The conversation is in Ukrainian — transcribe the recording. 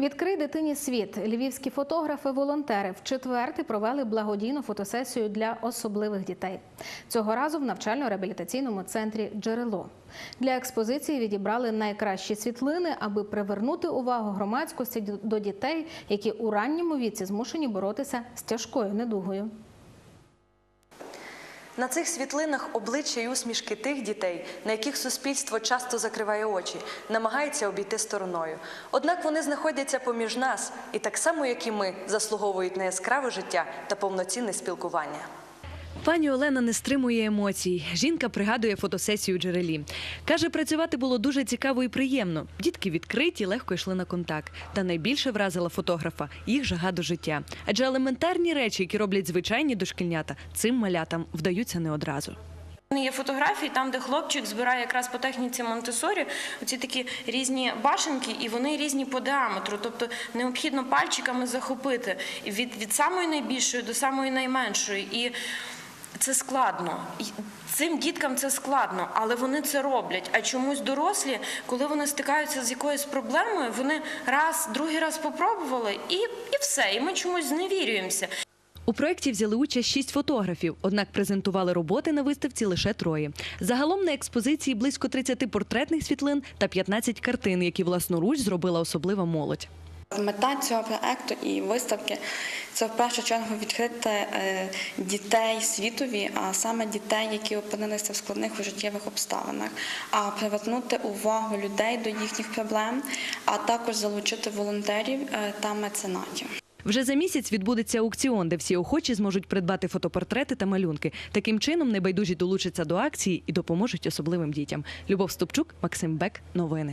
Відкрий дитині світ. Львівські фотографи-волонтери в четверти провели благодійну фотосесію для особливих дітей. Цього разу в навчально-реабілітаційному центрі Джерело. Для експозиції відібрали найкращі світлини, аби привернути увагу громадськості до дітей, які у ранньому віці змушені боротися з тяжкою недугою. На цих світлинах обличчя й усмішки тих дітей, на яких суспільство часто закриває очі, намагається обійти стороною. Однак вони знаходяться поміж нас і так само, як і ми, заслуговують на яскраве життя та повноцінне спілкування. Пані Олена не стримує емоцій. Жінка пригадує фотосесію джерелі. Каже, працювати було дуже цікаво і приємно. Дітки відкриті, легко йшли на контакт. Та найбільше вразила фотографа їх жага до життя. Адже елементарні речі, які роблять звичайні дошкільнята, цим малятам вдаються не одразу. Є фотографії там, де хлопчик збирає якраз по техніці Монтесорі оці такі різні башенки, і вони різні по діаметру. Тобто необхідно пальчиками захопити від, від самої найбільшої до самої найменшої. І це складно. Цим діткам це складно, але вони це роблять. А чомусь дорослі, коли вони стикаються з якоюсь проблемою, вони раз, другий раз попробували, і, і все. І ми чомусь зневірюємося. У проєкті взяли участь шість фотографів, однак презентували роботи на виставці лише троє. Загалом на експозиції близько 30 портретних світлин та 15 картин, які власноруч зробила особлива молодь. Мета цього проекту і виставки це в першу чергу відкрити е, дітей світові, а саме дітей, які опинилися в складних життєвих обставинах, а привернути увагу людей до їхніх проблем, а також залучити волонтерів е, та меценатів. Вже за місяць відбудеться аукціон, де всі охочі зможуть придбати фотопортрети та малюнки. Таким чином небайдужі долучаться до акції і допоможуть особливим дітям. Любов Ступчук, Максим Бек. Новини.